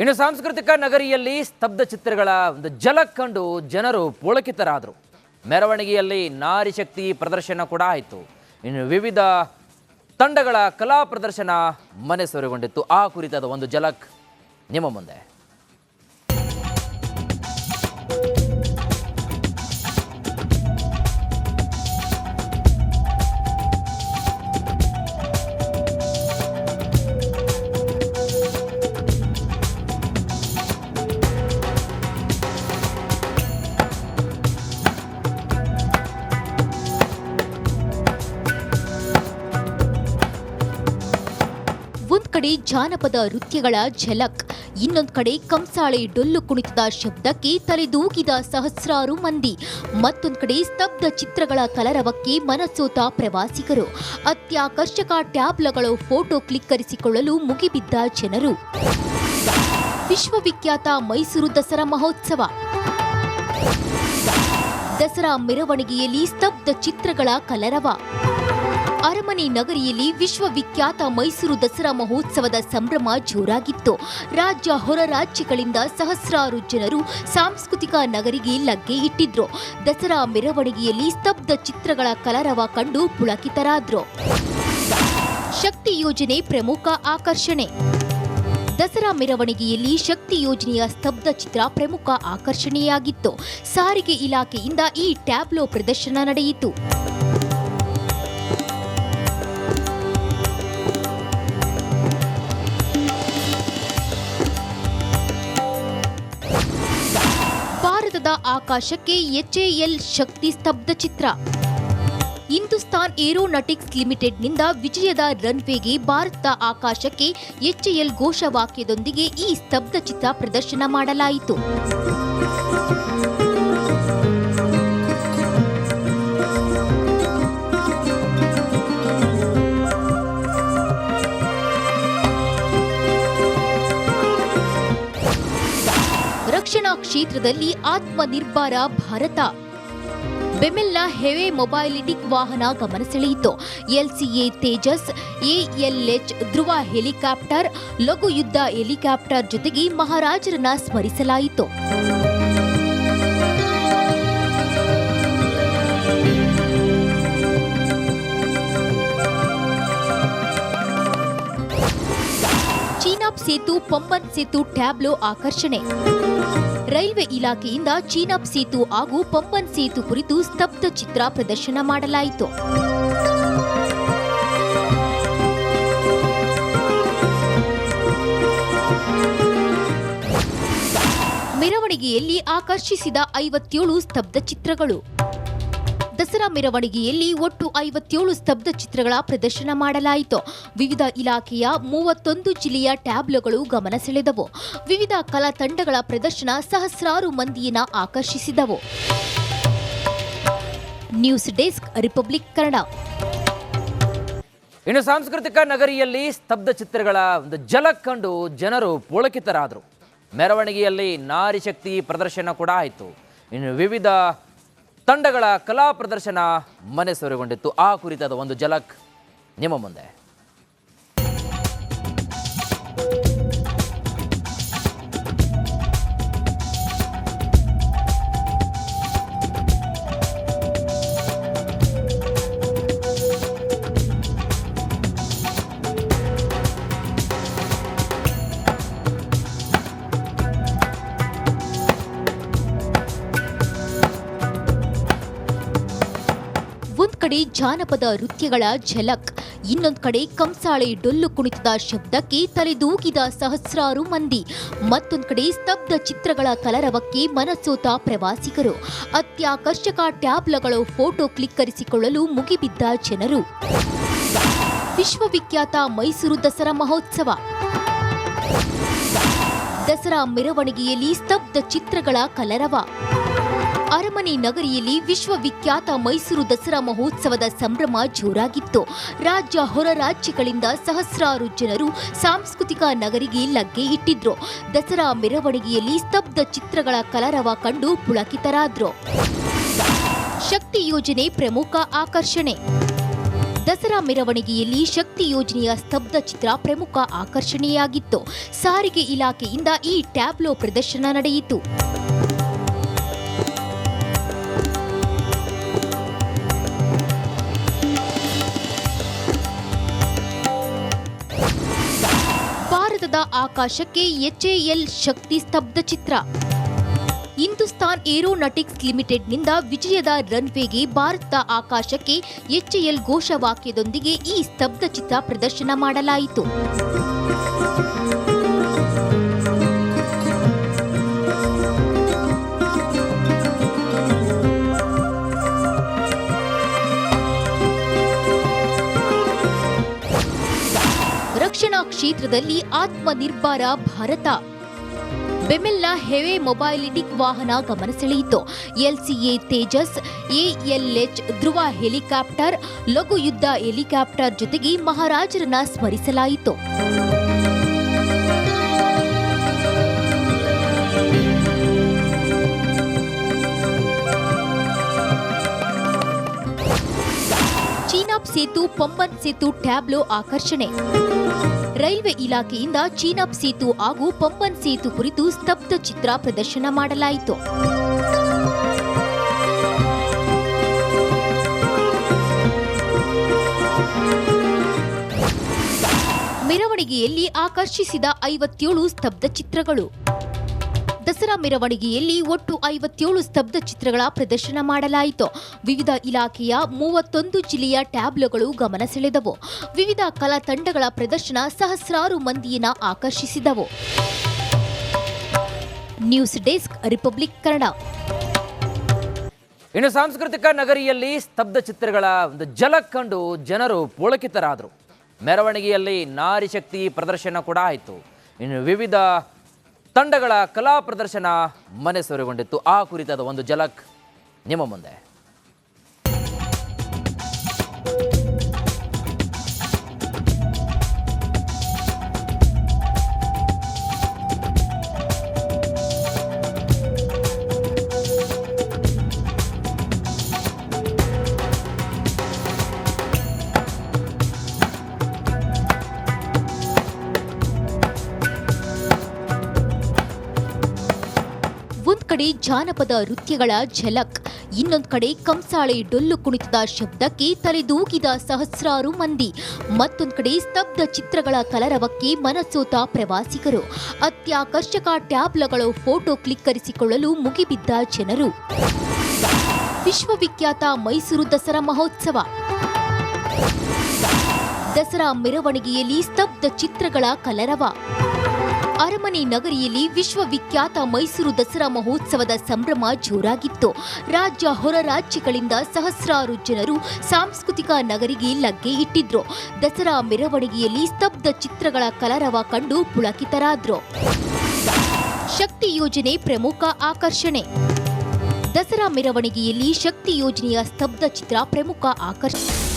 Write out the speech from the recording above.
ಇನ್ನು ಸಾಂಸ್ಕೃತಿಕ ನಗರಿಯಲ್ಲಿ ಸ್ತಬ್ಧ ಚಿತ್ರಗಳ ಒಂದು ಝಲಕ್ ಕಂಡು ಜನರು ಪುಳಕಿತರಾದರು. ಮೆರವಣಿಗೆಯಲ್ಲಿ ನಾರಿ ಶಕ್ತಿ ಪ್ರದರ್ಶನ ಕೂಡ ಆಯಿತು. ಇನ್ನು ವಿವಿಧ ತಂಡಗಳ ಕಲಾ ಪ್ರದರ್ಶನ ಮನೆಸೂರೆಗೊಂಡಿತ್ತು. ಆ ಕುರಿತಾದ ಒಂದು ಜಲಕ್ ನಿಮ್ಮ ಮುಂದೆ. ಕಡೆ ಜಾನಪದ ನೃತ್ಯಗಳ ಝಲಕ್. ಇನ್ನೊಂದು ಕಡೆ ಕಂಸಾಳೆ ಡೊಳ್ಳು ಕುಣಿತದ ಶಬ್ದಕ್ಕೆ ತಲೆದೂಗಿದ ಸಹಸ್ರಾರು ಮಂದಿ. ಮತ್ತೊಂದು ಕಡೆ ಸ್ತಬ್ಧ ಚಿತ್ರಗಳ ಕಲರವಕ್ಕೆ ಮನಸೋತ ಪ್ರವಾಸಿಗರು. ಅತ್ಯಾಕರ್ಷಕ ಟ್ಯಾಬ್ಲಗಳು ಫೋಟೋ ಕ್ಲಿಕ್ಕರಿಸಿಕೊಳ್ಳಲು ಮುಗಿಬಿದ್ದ ಜನರು. ವಿಶ್ವವಿಖ್ಯಾತ ಮೈಸೂರು ದಸರಾ ಮಹೋತ್ಸವ. ದಸರಾ ಮೆರವಣಿಗೆಯಲ್ಲಿ ಸ್ತಬ್ಧ ಚಿತ್ರಗಳ ಕಲರವ. ಅರಮನೆ ನಗರಿಯಲ್ಲಿ ವಿಶ್ವವಿಖ್ಯಾತ ಮೈಸೂರು ದಸರಾ ಮಹೋತ್ಸವದ ಸಂಭ್ರಮ ಜೋರಾಗಿತ್ತು. ರಾಜ್ಯ ಹೊರ ರಾಜ್ಯಗಳಿಂದ ಸಹಸ್ರಾರು ಜನರು ಸಾಂಸ್ಕೃತಿಕ ನಗರಿಗೆ ಲಗ್ಗೆ ಇಟ್ಟಿದ್ರು. ದಸರಾ ಮೆರವಣಿಗೆಯಲ್ಲಿ ಸ್ತಬ್ಧ ಚಿತ್ರಗಳ ಕಲರವ ಕಂಡು ಪುಳಕಿತರಾದ್ರು. ಶಕ್ತಿ ಯೋಜನೆ ಪ್ರಮುಖ ಆಕರ್ಷಣೆ. ದಸರಾ ಮೆರವಣಿಗೆಯಲ್ಲಿ ಶಕ್ತಿ ಯೋಜನೆಯ ಸ್ತಬ್ಧ ಚಿತ್ರ ಪ್ರಮುಖ ಆಕರ್ಷಣೆಯಾಗಿತ್ತು. ಸಾರಿಗೆ ಇಲಾಖೆಯಿಂದ ಈ ಟ್ಯಾಬ್ಲೋ ಪ್ರದರ್ಶನ ನಡೆಯಿತು. ಆಕಾಶಕ್ಕೆ ಎಚ್ಎಎಲ್ ಶಕ್ತಿ ಸ್ತಬ್ಧ ಚಿತ್ರ. ಹಿಂದೂಸ್ತಾನ್ ಏರೋನಾಟಿಕ್ಸ್ ಲಿಮಿಟೆಡ್ನಿಂದ ವಿಜಯದ ರನ್ವೇಗೆ ಭಾರತ ಆಕಾಶಕ್ಕೆ ಎಚ್ಎಎಲ್ ಘೋಷವಾಕ್ಯದೊಂದಿಗೆ ಈ ಸ್ತಬ್ಧ ಚಿತ್ರ ಪ್ರದರ್ಶನ ಮಾಡಲಾಯಿತು. ಕ್ಷೇತ್ರದಲ್ಲಿ ಆತ್ಮನಿರ್ಭರ ಭಾರತ. ಬೆಮೆಲ್ನ ಹೆವೆ ಮೊಬೈಲಿಟಿಕ್ ವಾಹನ ಗಮನ ಸೆಳೆಯಿತು. LCA Tejas, ALH Dhruv helicopter, ಲಘು ಯುದ್ಧ ಹೆಲಿಕಾಪ್ಟರ್ ಜೊತೆಗೆ ಮಹಾರಾಜರನ್ನ ಸ್ಮರಿಸಲಾಯಿತು. ಚೀನಾಬ್ ಸೇತು, ಪೊಂಬನ್ ಸೇತು ಟ್ಯಾಬ್ಲೋ ಆಕರ್ಷಣೆ. ರೈಲ್ವೆ ಇಲಾಖೆಯಿಂದ ಚೀನಾಬ್ ಸೇತು ಹಾಗೂ ಪಂಪನ್ ಸೇತು ಕುರಿತು ಸ್ತಬ್ಧ ಚಿತ್ರ ಪ್ರದರ್ಶನ ಮಾಡಲಾಯಿತು. ಮೆರವಣಿಗೆಯಲ್ಲಿ ಆಕರ್ಷಿಸಿದ ಐವತ್ತೇಳು ಸ್ತಬ್ಧ ಚಿತ್ರಗಳು. ದಸರಾ ಮೆರವಣಿಗೆಯಲ್ಲಿ ಒಟ್ಟು ಐವತ್ತೇಳು ಸ್ತಬ್ಧ ಚಿತ್ರಗಳ ಪ್ರದರ್ಶನ ಮಾಡಲಾಯಿತು. ವಿವಿಧ ಇಲಾಖೆಯ ಮೂವತ್ತೊಂದು ಜಿಲ್ಲೆಯ ಟ್ಯಾಬ್ಲೋಗಳು ಗಮನ ಸೆಳೆದವು. ವಿವಿಧ ಕಲಾ ತಂಡಗಳ ಪ್ರದರ್ಶನ ಸಹಸ್ರಾರು ಮಂದಿಯನ್ನು ಆಕರ್ಷಿಸಿದವು. News desk, Republic Kannada. ಇನ್ನು ಸಾಂಸ್ಕೃತಿಕ ನಗರಿಯಲ್ಲಿ ಸ್ತಬ್ಧ ಚಿತ್ರಗಳ ಒಂದು ಜಲಕ್ ಕಂಡು ಜನರು ಪುಳಕಿತರಾದರು. ಮೆರವಣಿಗೆಯಲ್ಲಿ ನಾರಿಶಕ್ತಿ ಪ್ರದರ್ಶನ ಕೂಡ ಆಯಿತು. ಇನ್ನು ವಿವಿಧ ತಂಡಗಳ ಕಲಾ ಪ್ರದರ್ಶನ ಮನೆ ಸೊರೆಗೊಂಡಿತ್ತು ಆ ಕುರಿತಾದ ಒಂದು ಜಲಕ್ ನಿಮ್ಮ ಮುಂದೆ. ಕಡೆ ಜಾನಪದ ನೃತ್ಯಗಳ ಝಲಕ್. ಇನ್ನೊಂದು ಕಡೆ ಕಂಸಾಳೆ ಡೊಳ್ಳು ಕುಣಿತದ ಶಬ್ದಕ್ಕೆ ತಲೆದೂಗಿದ ಸಹಸ್ರಾರು ಮಂದಿ. ಮತ್ತೊಂದು ಕಡೆ ಸ್ತಬ್ಧ ಚಿತ್ರಗಳ ಕಲರವಕ್ಕೆ ಮನಸೋತ ಪ್ರವಾಸಿಗರು. ಅತ್ಯಾಕರ್ಷಕ ಟ್ಯಾಬ್ಲಗಳು ಫೋಟೋ ಕ್ಲಿಕ್ಕರಿಸಿಕೊಳ್ಳಲು ಮುಗಿಬಿದ್ದ ಜನರು. ವಿಶ್ವವಿಖ್ಯಾತ ಮೈಸೂರು ದಸರಾ ಮಹೋತ್ಸವ. ದಸರಾ ಮೆರವಣಿಗೆಯಲ್ಲಿ ಸ್ತಬ್ಧ ಚಿತ್ರಗಳ ಕಲರವ. ಅರಮನೆ ನಗರಿಯಲ್ಲಿ ವಿಶ್ವವಿಖ್ಯಾತ ಮೈಸೂರು ದಸರಾ ಮಹೋತ್ಸವದ ಸಂಭ್ರಮ ಜೋರಾಗಿತ್ತು. ರಾಜ್ಯ ಹೊರ ರಾಜ್ಯಗಳಿಂದ ಸಹಸ್ರಾರು ಜನರು ಸಾಂಸ್ಕೃತಿಕ ನಗರಿಗೆ ಲಗ್ಗೆ ಇಟ್ಟಿದ್ರು. ದಸರಾ ಮೆರವಣಿಗೆಯಲ್ಲಿ ಸ್ತಬ್ಧ ಚಿತ್ರಗಳ ಕಲರವ ಕಂಡು ಪುಳಕಿತರಾದ್ರು. ಶಕ್ತಿ ಯೋಜನೆ ಪ್ರಮುಖ ಆಕರ್ಷಣೆ. ದಸರಾ ಮೆರವಣಿಗೆಯಲ್ಲಿ ಶಕ್ತಿ ಯೋಜನೆಯ ಸ್ತಬ್ಧ ಚಿತ್ರ ಪ್ರಮುಖ ಆಕರ್ಷಣೆಯಾಗಿತ್ತು. ಸಾರಿಗೆ ಇಲಾಖೆಯಿಂದ ಈ ಟ್ಯಾಬ್ಲೋ ಪ್ರದರ್ಶನ ನಡೆಯಿತು. ಆಕಾಶಕ್ಕೆ ಎಚ್ಎಎಲ್ ಶಕ್ತಿ ಸ್ತಬ್ಧ ಚಿತ್ರ. ಹಿಂದೂಸ್ತಾನ್ ಏರೋನಾಟಿಕ್ಸ್ ಲಿಮಿಟೆಡ್ನಿಂದ ವಿಜಯದ ರನ್ವೇಗೆ ಭಾರತದ ಆಕಾಶಕ್ಕೆ ಎಚ್ಎಎಲ್ ಘೋಷವಾಕ್ಯದೊಂದಿಗೆ ಈ ಸ್ತಬ್ಧ ಚಿತ್ರ ಪ್ರದರ್ಶನ ಮಾಡಲಾಯಿತು. ಕ್ಷೇತ್ರದಲ್ಲಿ ಆತ್ಮನಿರ್ಭರ ಭಾರತ. ಬೆಮೆಲ್ನ ಹೆವೆ ಮೊಬೈಲಿಟಿಕ್ ವಾಹನ ಗಮನ ಸೆಳೆಯಿತು. LCA Tejas, ALH Dhruv helicopter, ಲಘು ಯುದ್ಧ ಹೆಲಿಕಾಪ್ಟರ್ ಜೊತೆಗೆ ಮಹಾರಾಜರನ್ನ ಸ್ಮರಿಸಲಾಯಿತು. ಚೀನಾಬ್ ಸೇತು ಪಂಬನ್ ಸೇತು ಟ್ಯಾಬ್ಲೋ ಆಕರ್ಷಣೆ. ರೈಲ್ವೆ ಇಲಾಖೆಯಿಂದ ಚೀನಾಬ್ ಸೇತು ಹಾಗೂ ಪಂಬನ್ ಸೇತು ಕುರಿತು ಸ್ತಬ್ಧ ಚಿತ್ರ ಪ್ರದರ್ಶನ ಮಾಡಲಾಯಿತು. ಮೆರವಣಿಗೆಯಲ್ಲಿ ಆಕರ್ಷಿಸಿದ ಐವತ್ತೇಳು ಸ್ತಬ್ಧ ಚಿತ್ರಗಳು. ದಸರಾ ಮೆರವಣಿಗೆಯಲ್ಲಿ ಒಟ್ಟು ಐವತ್ತೇಳು ಸ್ತಬ್ಧ ಚಿತ್ರಗಳ ಪ್ರದರ್ಶನ ಮಾಡಲಾಯಿತು. ವಿವಿಧ ಇಲಾಖೆಯ ಮೂವತ್ತೊಂದು ಜಿಲ್ಲೆಯ ಟ್ಯಾಬ್ಲೋಗಳು ಗಮನ ಸೆಳೆದವು. ವಿವಿಧ ಕಲಾ ತಂಡಗಳ ಪ್ರದರ್ಶನ ಸಹಸ್ರಾರು ಮಂದಿಯನ್ನ ಆಕರ್ಷಿಸಿದವು. News desk, Republic Kannada. ಇನ್ನು ಸಾಂಸ್ಕೃತಿಕ ನಗರಿಯಲ್ಲಿ ಸ್ತಬ್ಧ ಚಿತ್ರಗಳ ಒಂದು ಜಲಕ್ ಕಂಡು ಜನರು ಪುಳಕಿತರಾದರು. ಮೆರವಣಿಗೆಯಲ್ಲಿ ನಾರಿಶಕ್ತಿ ಪ್ರದರ್ಶನ ಕೂಡ ಆಯಿತು. ಇನ್ನು ವಿವಿಧ ತಂಡಗಳ ಕಲಾ ಪ್ರದರ್ಶನ ಮನೆ ಸೊರೆಗೊಂಡಿತ್ತು ಆ ಕುರಿತಾದ ಒಂದು ಜಲಕ್ ನಿಮ್ಮ ಮುಂದೆ. ಕಡೆ ಜಾನಪದ ನೃತ್ಯಗಳ ಝಲಕ್. ಇನ್ನೊಂದು ಕಡೆ ಕಂಸಾಳೆ ಡೊಳ್ಳು ಕುಣಿತದ ಶಬ್ದಕ್ಕೆ ತಲೆದೂಗಿದ ಸಹಸ್ರಾರು ಮಂದಿ. ಮತ್ತೊಂದು ಕಡೆ ಸ್ತಬ್ಧ ಚಿತ್ರಗಳ ಕಲರವಕ್ಕೆ ಮನಸೋತ ಪ್ರವಾಸಿಗರು. ಅತ್ಯಾಕರ್ಷಕ ಟ್ಯಾಬ್ಲಗಳು ಫೋಟೋ ಕ್ಲಿಕ್ಕರಿಸಿಕೊಳ್ಳಲು ಮುಗಿಬಿದ್ದ ಜನರು. ವಿಶ್ವವಿಖ್ಯಾತ ಮೈಸೂರು ದಸರಾ ಮಹೋತ್ಸವ. ದಸರಾ ಮೆರವಣಿಗೆಯಲ್ಲಿ ಸ್ತಬ್ಧ ಚಿತ್ರಗಳ ಕಲರವ. ಅರಮನೆ ನಗರಿಯಲ್ಲಿ ವಿಶ್ವವಿಖ್ಯಾತ ಮೈಸೂರು ದಸರಾ ಮಹೋತ್ಸವದ ಸಂಭ್ರಮ ಜೋರಾಗಿತ್ತು. ರಾಜ್ಯ ಹೊರ ರಾಜ್ಯಗಳಿಂದ ಸಹಸ್ರಾರು ಜನರು ಸಾಂಸ್ಕೃತಿಕ ನಗರಿಗೆ ಲಗ್ಗೆ ಇಟ್ಟಿದ್ರು. ದಸರಾ ಮೆರವಣಿಗೆಯಲ್ಲಿ ಸ್ತಬ್ಧ ಚಿತ್ರಗಳ ಕಲರವ ಕಂಡು ಪುಳಕಿತರಾದ್ರು. ಶಕ್ತಿ ಯೋಜನೆ ಪ್ರಮುಖ ಆಕರ್ಷಣೆ. ದಸರಾ ಮೆರವಣಿಗೆಯಲ್ಲಿ ಶಕ್ತಿ ಯೋಜನೆಯ ಸ್ತಬ್ಧ ಚಿತ್ರ ಪ್ರಮುಖ ಆಕರ್ಷಣೆ